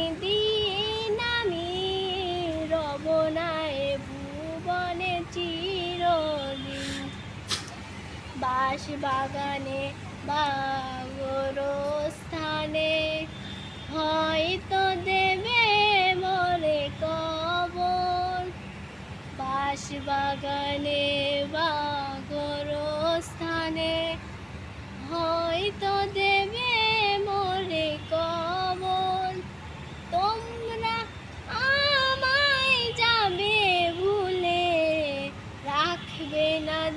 একদিন আমি রব না ভুবনে চিরদিন। বাঁশ বাগানে বাগর স্থানে হয়তো দেবে মরে কবর। বাঁশ বাগানে বাগর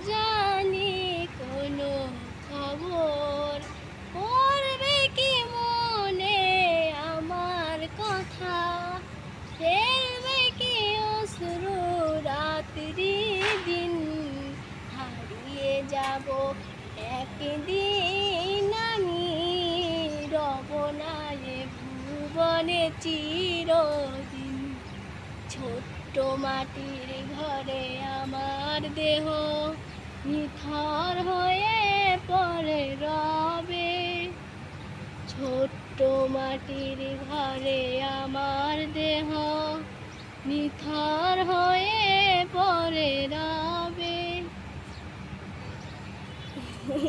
জানি কোনো খবর পড়বে কি মনে আমার কথা? ফেলবে কি অশ্রু রাত্রি দিন? হারিয়ে যাব একদিন আমি, রব না ভুবনে চিরদিন। ছোট্ট মাটির ঘরে আমার দেহ নিথর হয়ে পড়ে রবে। ছোট্ট মাটির ঘরে আমার দেহ নিথর হয়ে পড়ে রবে।